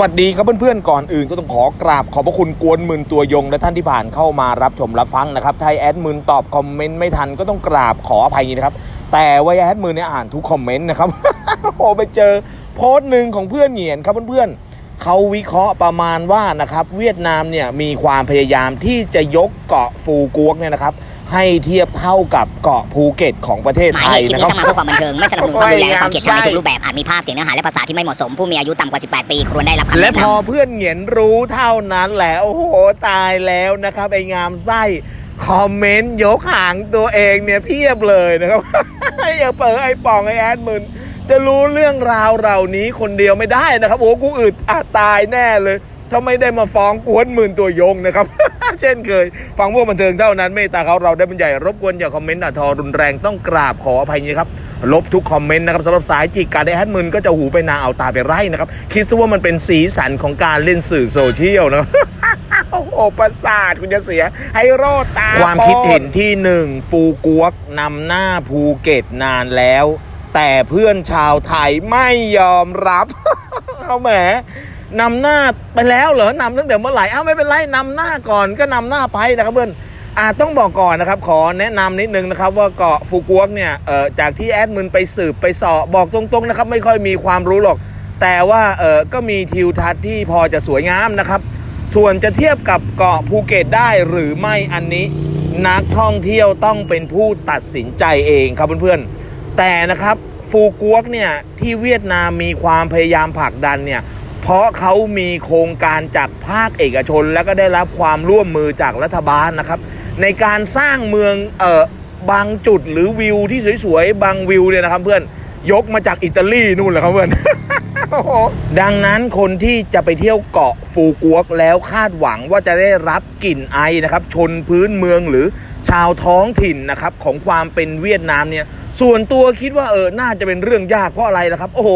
วัสดีครับเพื่อนๆ ก่อนอื่นก็ต้องขอกราบขอบพระคุณกวนหมื่นตัวยง และท่านที่ผ่านเข้ามารับชมรับฟังนะครับไทยแอดมืนตอบคอมเมนต์ไม่ทันก็ต้องกราบขออภัยนะครับ แต่ว่าแอดมืนเนี่ยอ่านทุกคอมเมนต์นะครับ โอ้ไปเจอโพสต์หนึ่งของเพื่อนเหงียนครับเพื่อนๆ เขาวิเคราะห์ประมาณว่านะครับเวียดนามเนี่ยมีความพยายามที่จะยกเกาะฟูกวกเนี่ยนะครับให้เทียบเท่ากับเกาะภูเก็ตของประเทศหมาไทเหยตุคลิปนะครับร้างมาเพื่อความบันเทิงไม่สนับสนุนความรุนแรงและความเกลียดชังในทุกรูปแบบอาจมีภาพเสียงเนื้อหาและภาษาที่ไม่เหมาะสมผู้มีอายุต่ำกว่า 18 ปีควรได้รับคำและแนะพนำ อเพื่อนเหงียนรู้เท่านั้นแหละโอ้โหตายแล้วนะครับ ไอ้งามไส้คอมเมนต์ยกหางตัวเองเนี่ยเพียบเลยนะครับอย่าเปิดไอ้ป่องไอ้แอดมึน จะรู้เรื่องราวเหล่านี้คนเดียวไม่ได้นะครับ โอ้กูอึดอาจตายแน่เลย ถ้าไม่ได้มาฟ้องกวนหมื่นตัวยงนะครับ เช่นเคย ฟังพวกบันเทิงเท่านั้นเมตตาเขาเราได้บรรยายรบกวนอย่าคอมเมนต์ด่าทอรุนแรงต้องกราบขออภัยนะครับลบทุกคอมเมนต์นะครับสำหรับสายจิกการได้แอดมินก็จะหูไปนาเอาตาไปไร่นะครับ คิดซะว่ามันเป็นสีสันของการเล่นสื่อโซเชียลนะโอ้โหประสาทคุณจะเสีย ให้โรดตาความคิดเห็นที่หนึ่งฟูกวกนำหน้าภูเก็ตนานแล้ว แต่เพื่อนชาวไทยไม่ยอมรับ เอาแหมนำหน้าไปแล้วเหรอนำตั้งแต่เมื่อไหร่อ้าวไม่เป็นไรนำหน้าก่อนก็นำหน้าไปนะครับเพื่อนอาต้องบอกก่อนนะครับ ขอแนะนำนิดนึงนะครับ ว่าเกาะฟูกวกเนี่ยเอ่อจากที่แอดมินไปสืบไปสาะบอกตรงๆนะครับ ไม่ค่อยมีความรู้หรอก แต่ว่าเออก็มีทิวทัศน์ที่พอจะสวยงามนะครับ ส่วนจะเทียบกับเกาะภูเก็ตได้หรือไม่อันนี้ นักท่องเที่ยวต้องเป็นผู้ตัดสินใจเองครับเพื่อนๆ แต่นะครับฟูกวกเนี่ยที่เวียดนามมีความพยายามผลักดันเนี่ยเพราะเขามีโครงการจากภาคเอกชน แล้วก็ได้รับความร่วมมือจากรัฐบาลนะครับ ในการสร้างเมืองเอ่อบางจุดหรือวิวที่สวยๆ บางวิวเนี่ยนะครับเพื่อนยกมาจากอิตาลีนู่นแหละครับเพื่อนดังนั้นคนที่จะไปเที่ยวเกาะฟูกวกแล้วคาดหวังว่าจะได้รับกลิ่นไอนะครับ ชนพื้นเมืองหรือชาวท้องถิ่นนะครับของความเป็นเวียดนามเนี่ย ส่วนตัวคิดว่าเออน่าจะเป็นเรื่องยากเพราะอะไรล่ะครับ โอ้โห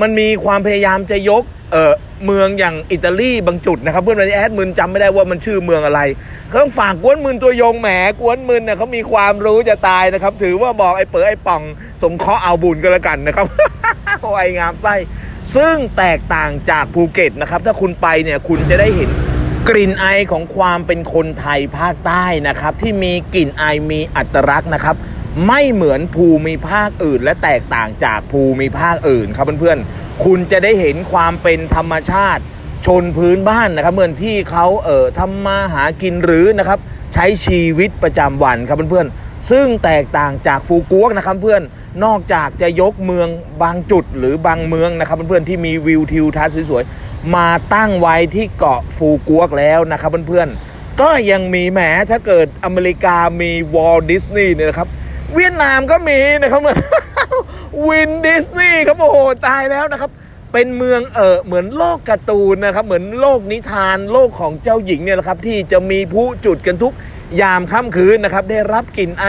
มันมีความพยายามจะยกเออเมืองอย่างอิตาลีบางจุดนะครับ เพื่อนในแอดมึนจำไม่ได้ว่ามันชื่อเมืองอะไรเขาต้องฝากกวนมึนตัวยงแหมกวนมึนเนี่ยเขามีความรู้จะตายนะครับ ถือว่าบอกไอ้เป๋อไอ้ป่องสงเคราะห์เอาบุญก็แล้วกันนะครับโอ้ยงามไส้ซึ่งแตกต่างจากภูเก็ตนะครับ ถ้าคุณไปเนี่ยคุณจะได้เห็นกลิ่นไอของความเป็นคนไทยภาคใต้นะครับ ที่มีกลิ่นไอมีอัตลักษณ์นะครับ ไม่เหมือนภูมิภาคอื่น และแตกต่างจากภูมิภาคอื่นครับเพื่อนๆ คุณจะได้เห็นความเป็นธรรมชาติ ชนพื้นบ้านนะครับเหมือนที่เขาเอ่อทำมาหากินหรือนะครับ ใช้ชีวิตประจำวันครับเพื่อนๆ ซึ่งแตกต่างจากฟูกวกนะครับเพื่อนนอกจากจะยกเมืองบางจุดหรือบางเมืองนะครับเพื่อนๆที่มีวิวทิวทัศน์สวยๆมาตั้งไว้ที่เกาะฟูกวกแล้วนะครับเพื่อนๆก็ยังมีแหมถ้าเกิดอเมริกามีวอลดิสนีย์เนี่ยนะครับ เวียดนามก็มีนะครับเหมือนวินดิสนีย์ครับโอ้โหตายแล้วนะครับ เป็นเมืองเออเหมือนโลกการ์ตูนนะครับ เหมือนโลกนิทานโลกของเจ้าหญิงเนี่ยนะครับ ที่จะมีผู้จุดกันทุกยามค่ำคืนนะครับ ได้รับกลิ่นไอ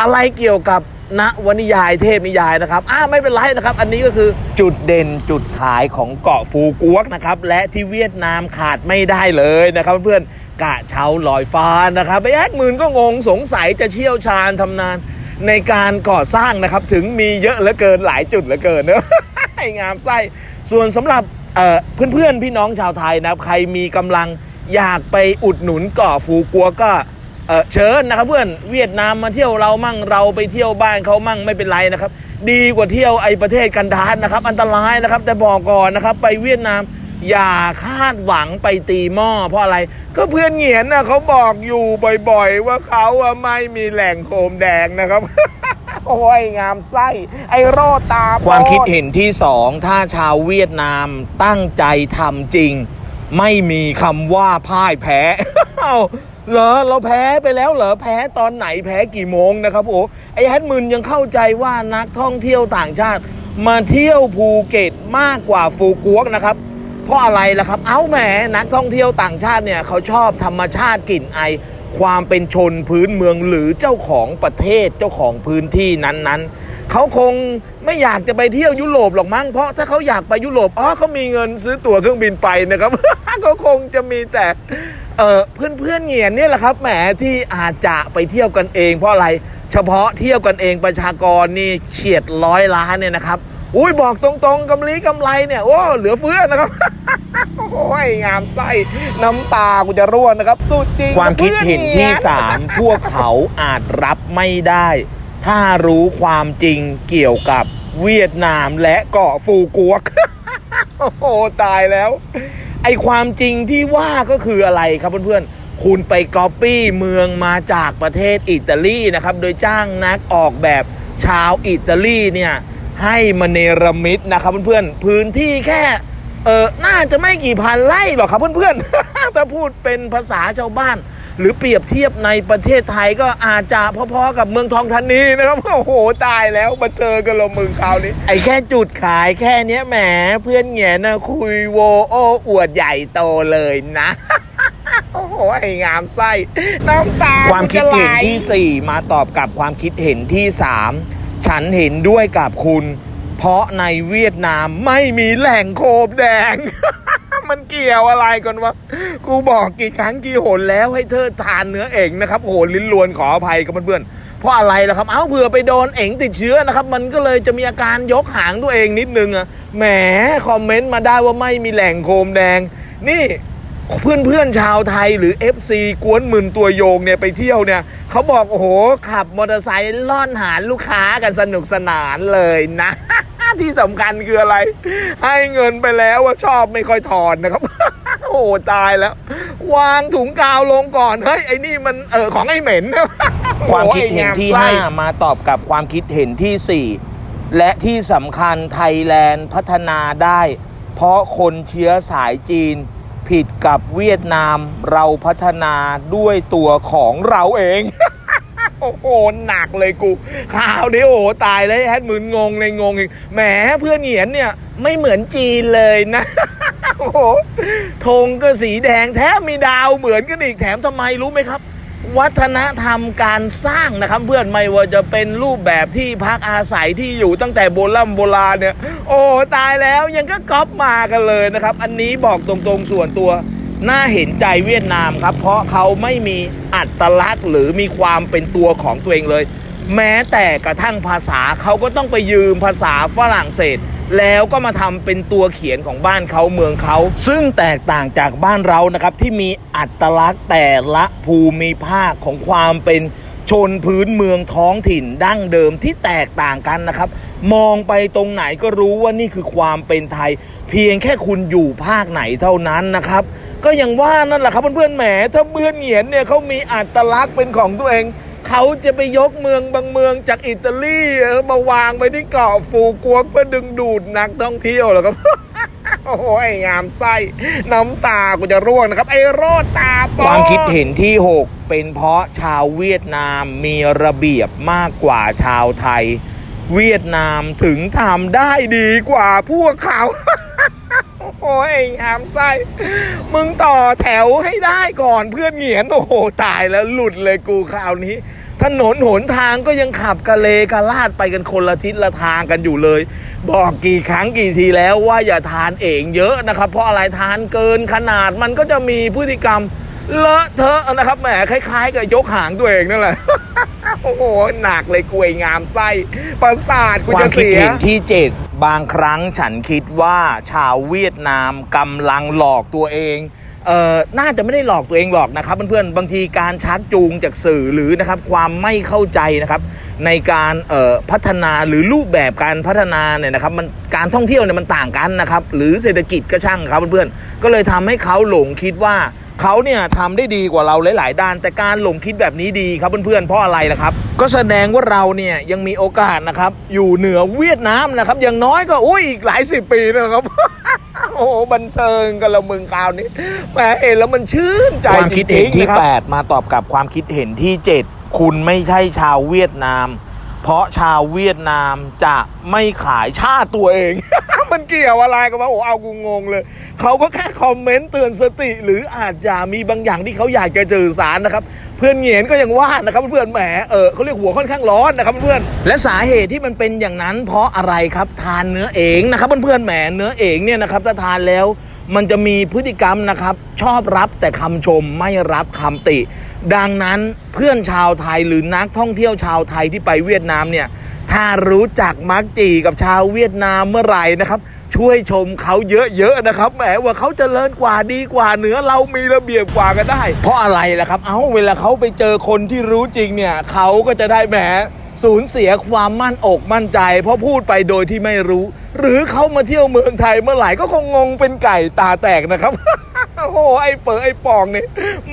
อะไรเกี่ยวกับณวนิยายเทพนิยายนะครับอ้าไม่เป็นไรนะครับ อันนี้ก็คือจุดเด่นจุดขายของเกาะฟูกวกนะครับ และที่เวียดนามขาดไม่ได้เลยนะครับ เพื่อนกะเช้าลอยฟ้านะครับไปแอดหมื่นก็งงสงสัยจะเชี่ยวชาญทำนาน ในการก่อสร้างนะครับ ถึงมีเยอะเหลือเกินหลายจุดเหลือเกินเนอะงามไส้ส่วนสำหรับเอ่อนเพื่อนพี่น้องชาวไทยนะครับ ใครมีกำลังอยากไปอุดหนุนกาะฟูกัวก็เออเชิญนะครับเพื่อนเวียดนามมาเที่ยวเรามั่งเราไปเที่ยวบ้านเขามั่งไม่เป็นไรนะครับ ดีกว่าเที่ยวไอประเทศกันดารนะครับ อันตรายนะครับ แต่บอกก่อนนะครับ ไปเวียดนาม อย่าคาดหวังไปตีหม้อเพราะอะไร ก็เพื่อนเหงียนนะเขาบอกอยู่บ่อยๆ ว่าเขาไม่มีแหล่งโคมแดงนะครับ โอ้ยงามไส้ ไอ้โรดตาความคิดเห็นที่สองถ้าชาวเวียดนามตั้งใจทำจริง ไม่มีคำว่าพ่ายแพ้เอ้าเหรอเราแพ้ไปแล้วเหรอแพ้ตอนไหนแพ้กี่โมงนะครับโอ้ไอ้แฮดมึนยังเข้าใจว่านักท่องเที่ยวต่างชาติ มาเที่ยวภูเก็ตมากกว่าฟูกวกนะครับ เพราะอะไรล่ะครับ เอ้าแหมนักท่องเที่ยวต่างชาติเนี่ยเขาชอบธรรมชาติกลิ่นไอ ความเป็นชนพื้นเมืองหรือเจ้าของประเทศเจ้าของพื้นที่นั้นๆ เขาคงไม่อยากจะไปเที่ยวยุโรปหรอกมั้งเพราะถ้าเขาอยากไปยุโรปอ๋อเขามีเงินซื้อตั๋วเครื่องบินไปนะครับก็คงจะมีแต่เออเพื่อนเพื่อนเงียนเนี่ยแหละครับแหมที่อาจจะไปเที่ยวกันเอง เพราะอะไรเฉพาะเที่ยวกันเองประชากรนี่เฉียดร้อยล้านเนี่ยนะครับ อุ้ยบอกตรงๆกำไรกำไรเนี่ยโอ้เหลือเฟือนะครับโอ้ยงามไส้น้ำตากูจะร่วงนะครับสุดจริงความคิดเห็นที่3พวกเขาอาจรับไม่ได้ ถ้ารู้ความจริงเกี่ยวกับเวียดนามและเกาะฟูกวกโอ้โหตายแล้ว ไอความจริงที่ว่าก็คืออะไรครับเพื่อนๆ คุณไปก๊อปปี้เมืองมาจากประเทศอิตาลีนะครับ โดยจ้างนักออกแบบชาวอิตาลีเนี่ย ให้มาเนรมิตนะครับเพื่อนๆพื้นที่แค่เออน่าจะไม่กี่พันไร่หรอกครับเพื่อนๆ ถ้าพูดเป็นภาษาชาวบ้าน หรือเปรียบเทียบในประเทศไทยก็อาจจะพอๆกับเมืองทองธานีนะครับโอ้โหตายแล้วมาเจอกันและมึงคราวนี้ ไอ้แค่จุดขายแค่เนี้ยแหมเพื่อนแง่นะคุยโวโอ้อวดใหญ่โตเลยนะโอ้โหไอ้งามไส้น้ำตาความคิดเห็นทีสี่4 มาตอบกับความคิดเห็นที่ 3 ฉันเห็นด้วยกับคุณ เพราะในเวียดนามไม่มีแหล่งโคบแดง มันเกี่ยวอะไรกันวะกูบอกกี่ครั้งกี่หนแล้วให้เธอทานเนื้อเองนะครับโอ้โหลิ้นลวนขออภัยกับเพื่อนเพราะอะไรล่ะครับ เอ้าเผื่อไปโดนเองติดเชื้อนะครับ มันก็เลยจะมีอาการยกหางตัวเองนิดนึงอะแหม คอมเมนต์มาได้ว่าไม่มีแหล่งโคมแดง นี่ เพื่อนเพื่อนๆชาวไทยหรือ FC กวนหมื่นตัวโยงเนี่ยไปเที่ยวเนี่ยเขาบอกโอ้โห ขับมอเตอร์ไซค์ล่อนหาลูกค้ากันสนุกสนานเลยนะ ที่สำคัญคืออะไร ให้เงินไปแล้วว่าชอบไม่ค่อยถอนนะครับ โอ้โหตายแล้ว วางถุงกาวลงก่อน เฮ้ย ไอ้นี่มันเออของไอ้เหม็นความคิดเห็นที่โอ้ยงามไส้5มาตอบกับความคิดเห็นที่ 4 และที่สำคัญไทยแลนด์พัฒนาได้ เพราะคนเชื้อสายจีน ผิดกับเวียดนามเราพัฒนาด้วยตัวของเราเอง โอ้โหหนักเลยกูข่าวนี้โอ้โหตายเลยแฮดหมืนงงเลยงงอีกแหมเพื่อนเหงียนเนี่ยไม่เหมือนจีนเลยนะโอ้โหธงก็สีแดงแทบมีดาวเหมือนกันอีกแถมทำไมรู้ไหมครับ วัฒนธรรมการสร้างนะครับ เพื่อนไม่ว่าจะเป็นรูปแบบที่พักอาศัยที่อยู่ตั้งแต่โบราณโบราณเนี่ย โอ้ตายแล้วยังก็ก๊อปมากันเลยนะครับ อันนี้บอกตรงๆส่วนตัวน่าเห็นใจเวียดนามครับ เพราะเขาไม่มีอัตลักษณ์หรือมีความเป็นตัวของตัวเองเลย แม้แต่กระทั่งภาษาเขาก็ต้องไปยืมภาษาฝรั่งเศส แล้วก็มาทำเป็นตัวเขียนของบ้านเขาเมืองเขา ซึ่งแตกต่างจากบ้านเรานะครับ ที่มีอัตลักษณ์แต่ละภูมิภาคของความเป็นชนพื้นเมืองท้องถิ่นดั้งเดิมที่แตกต่างกันนะครับ มองไปตรงไหนก็รู้ว่านี่คือความเป็นไทย เพียงแค่คุณอยู่ภาคไหนเท่านั้นนะครับ ก็อย่างว่านั่นแหละครับเพื่อนๆแหมถ้าเพื่อนเหียนเนี่ยเขามีอัตลักษณ์เป็นของตัวเอง เขาจะไปยกเมืองบางเมืองจากอิตาลีมาวางไว้ที่เกาะฟูกัวเพื่อดึงดูดนักท่องเที่ยวเหรอครับโอ้โหไอ้งามไส้น้ำตากูจะร่วงนะครับ ไอ้โรดตาปอความคิดเห็นที่ 6 เป็นเพราะชาวเวียดนามมีระเบียบมากกว่าชาวไทย เวียดนามถึงทำได้ดีกว่าพวกเขา โอ้ยไอ้งามไส้มึงต่อแถวให้ได้ก่อนเพื่อนเหงียน โอ้โห ตายแล้วหลุดเลยกูคราวนี้ ถนนหนทางก็ยังขับกะเลกะลาดไปกันคนละทิศละทางกันอยู่เลย บอกกี่ครั้งกี่ทีแล้วว่าอย่าทานเองเยอะนะครับ เพราะอะไรทานเกินขนาดมันก็จะมีพฤติกรรมเลอะเทอะนะครับแหมคล้ายๆ กับยกหางตัวเองนั่นแหละโอ้โหหนักเลยกวยงามไส้ประสาทกูจะเสียเห็นที่7 บางครั้งฉันคิดว่าชาวเวียดนามกำลังหลอกตัวเองเอ่อน่าจะไม่ได้หลอกตัวเองหรอกนะครับเพื่อนๆบางทีการชักจูงจากสื่อหรือนะครับความไม่เข้าใจนะครับในการเอ่อพัฒนาหรือรูปแบบการพัฒนาเนี่ยนะครับมันการท่องเที่ยวเนี่ยมันต่างกันนะครับหรือเศรษฐกิจก็ช่างครับเพื่อนๆก็เลยทำให้เขาหลงคิดว่า เขาเนี่ยทำได้ดีกว่าเราหลาย ๆ ด้าน แต่การหลงคิดแบบนี้ดีครับเพื่อนๆเพราะอะไรล่ะครับ ก็แสดงว่าเราเนี่ยยังมีโอกาสนะครับ อยู่เหนือเวียดนามนะครับอย่างน้อยก็อุ้ยอีกหลายสิบปีนะครับ โอ้โหบันเทิงกันละมึงคราวนี้แหมเห็นแล้วมันชื่นใจความคิดเห็นจริงๆที่ นะครับ 8 มาตอบกับความคิดเห็นที่ 7 คุณไม่ใช่ชาวเวียดนาม เพราะชาวเวียดนามจะไม่ขายชาติตัวเอง มันเกี่ยวอะไรกันวะโอ้เอากูงงเลย เขาก็แค่คอมเมนต์เตือนสติ หรืออาจจะมีบางอย่างที่เขาอยากจะสื่อสารนะครับ เพื่อนเหงียนก็ยังว่านะครับเพื่อนแหมเออเขาเรียกหัวค่อนข้างร้อนนะครับเพื่อนและสาเหตุที่มันเป็นอย่างนั้น เพราะอะไรครับทานเนื้อเองนะครับเพื่อนแหมเนื้อเองเนี่ยนะครับถ้าทานแล้ว มันจะมีพฤติกรรมนะครับ ชอบรับแต่คำชมไม่รับคำติ ดังนั้นเพื่อนชาวไทยหรือนักท่องเที่ยวชาวไทยที่ไปเวียดนามเนี่ยถ้ารู้จักมักจีกับชาวเวียดนามเมื่อไหร่นะครับ ช่วยชมเขาเยอะๆนะครับแหมว่าเขาเจริญกว่าดีกว่าเหนือเรามีระเบียบกว่ากันได้ เพราะอะไรล่ะครับ เอ้าเวลาเขาไปเจอคนที่รู้จริงเนี่ยเขาก็จะได้แหม สูญเสียความมั่นอกมั่นใจ เพราะพูดไปโดยที่ไม่รู้ หรือเขามาเที่ยวเมืองไทยเมื่อไหร่ก็คงงงเป็นไก่ตาแตกนะครับ โอ้โหไอ้เปิดไอ้ปองเนี่ย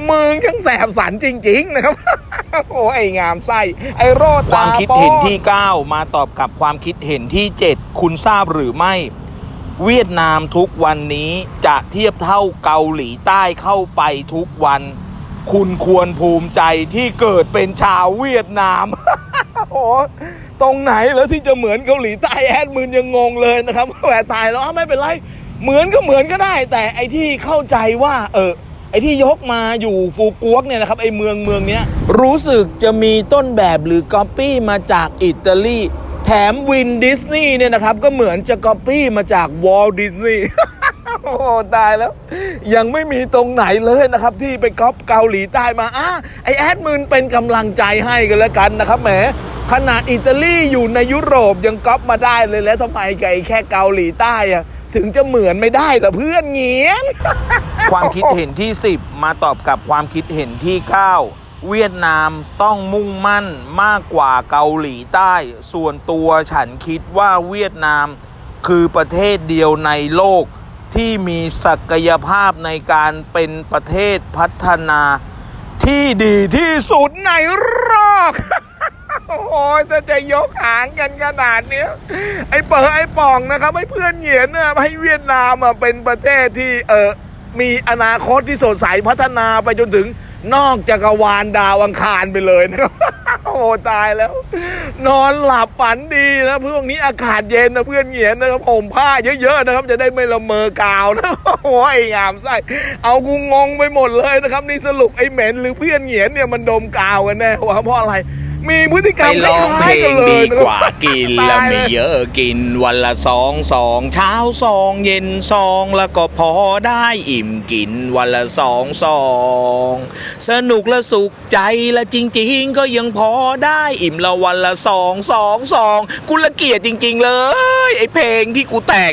มึงทั้งแสบสันจริง ๆ นะครับ โอ้โหไอ้งามไส้ไอ้โรดความตคิดปอเห็นที่ 9 มาตอบกับความคิดเห็นที่ 7 คุณทราบหรือไม่ เวียดนามทุกวันนี้จะเทียบเท่าเกาหลีใต้เข้าไปทุกวัน คุณควรภูมิใจที่เกิดเป็นชาวเวียดนาม โอ้ตรงไหนแล้วที่จะเหมือนเกาหลีใต้แอดมืนยังงงเลยนะครับแหวตายแล้วไม่เป็นไร เหมือนก็เหมือนก็ได้ แต่ไอที่เข้าใจว่าเออไอ้ที่ยกมาอยู่ฟูกวกเนี่ยนะครับไอ้เมืองเมืองเนี้ยรู้สึกจะมีต้นแบบหรือก๊อปปี้มาจากอิตาลีแถมวินดิสนีย์เนี่ยนะครับก็เหมือนจะก๊อปปี้มาจากวอลดิสนีย์โอ้ตายแล้ว ยังไม่มีตรงไหนเลยนะครับ ที่ไปก๊อปเกาหลีใต้มาอะไอแอดมืนเป็นกำลังใจให้กันแล้วกันนะครับแหม ขนาดอิตาลีอยู่ในยุโรปยังก๊อปมาได้เลยแล้วทำไมไกแค่เกาหลีใต้อะถึงจะเหมือนไม่ได้ล่ะเพื่อนเงียน ความคิดเห็นที่ 10 มาตอบกับความคิดเห็นที่ 9 เวียดนามต้องมุ่งมั่นมากกว่าเกาหลีใต้ ส่วนตัวฉันคิดว่าเวียดนาม คือประเทศเดียวในโลก ที่มีศักยภาพในการเป็นประเทศพัฒนา ที่ดีที่สุดในโลก โอ้โหถ้าจะยกหางกันขนาดเนี้ยไอ้เปิดไอ้ป่องนะครับให้เพื่อนเหยียนนะให้เวียดนามอะเป็นประเทศที่เออมีอนาคตที่สดใสพัฒนาไปจนถึงนอกจักรวาลดาวอังคารไปเลยนะครับโอ้ตายแล้ว นอนหลับฝันดีนะพวกนี้อากาศเย็นนะเพื่อนเหยียนนะครับผมผ้าเยอะๆนะครับ จะได้ไม่ละเมอกาวนะโอ้ยงามไส้เอากูงงไปหมดเลยนะครับ นี่สรุปไอ้เหม็นหรือเพื่อนเหยียนเนี่ยมันดมกาวกันแน่วะเพราะอะไร มีพฤติกรรไปมร้องเพลงดีกว่ากินแล้วไม่เยอะกินวันละสองสองเช้าสองเย็นสองแล้วก็พอได้อิ่มกินวันละสองสองสนุกและสุขใจและจริง ๆ ก็ยังพอได้อิ่มละวันละสองสองสองกูละเกียดจริง ๆ เลย ไอเพลงที่กูแต่ง